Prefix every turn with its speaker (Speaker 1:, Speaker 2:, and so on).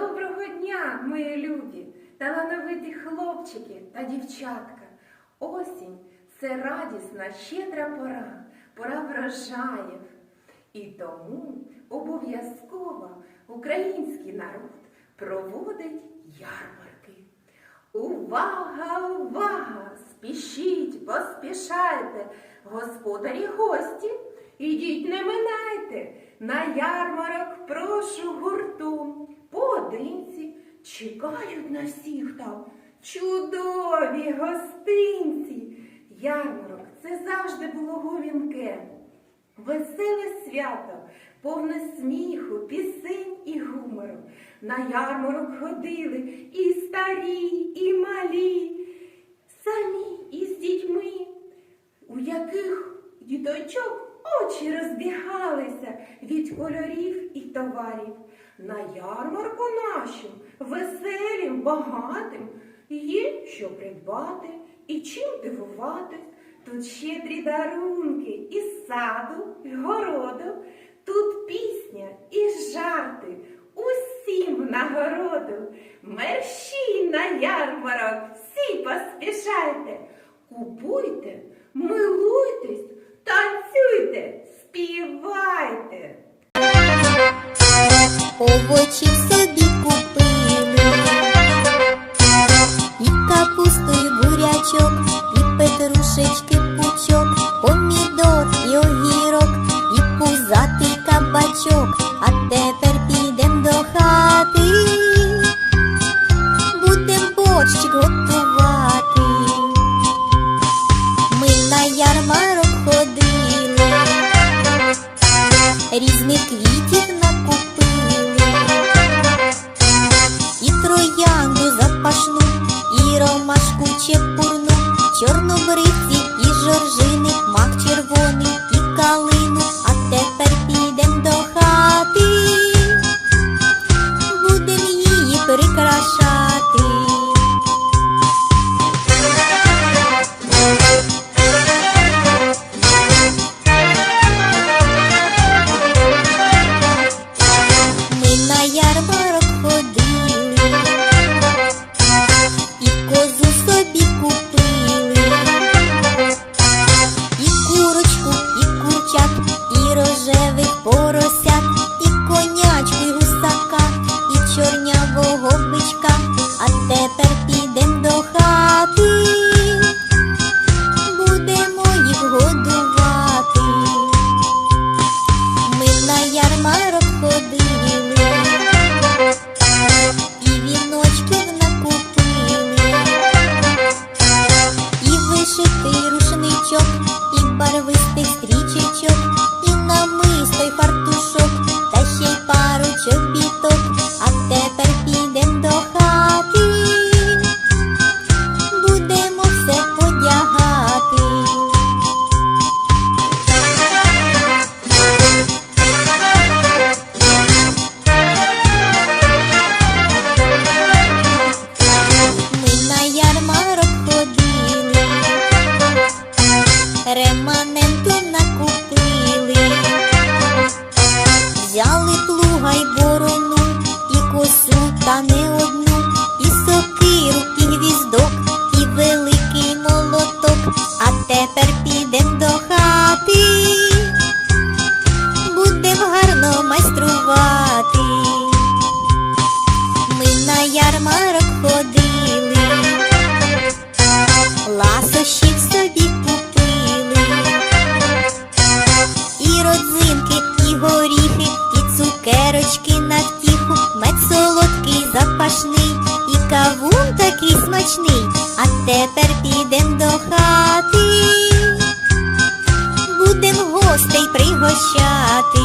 Speaker 1: Доброго дня, мої любі, талановиті хлопчики та дівчатка. Осінь це радісна, щедра пора, пора врожаїв. І тому обов'язково український народ проводить ярмарки. Увага, увага! Спішіть, поспішайте, господарі гості, ідіть не минайте, на ярмарок прошу гуртом, поодинці чекають на всіх там чудові гостинці. Ярмарок це завжди було гулінке. Веселе свято, повне сміху, пісень і гумору. На ярмарок ходили і старі, і малі, самі і з дітьми, у яких діточок очі розбігалися від кольорів і товарів. На ярмарку нашим, веселім, багатим, є що придбати і чим дивуватись. Тут щедрі дарунки із саду, й городу, тут пісня і жарти, усім нагороду. Мерщій на ярмарок, всі поспішайте, купуйте, милуйтесь, танцюйте, співайте.
Speaker 2: Овочів собі і жоржини, мак і барвистих косу та запашний, і кавун такий смачний, а тепер підем до хати, будем гостей пригощати.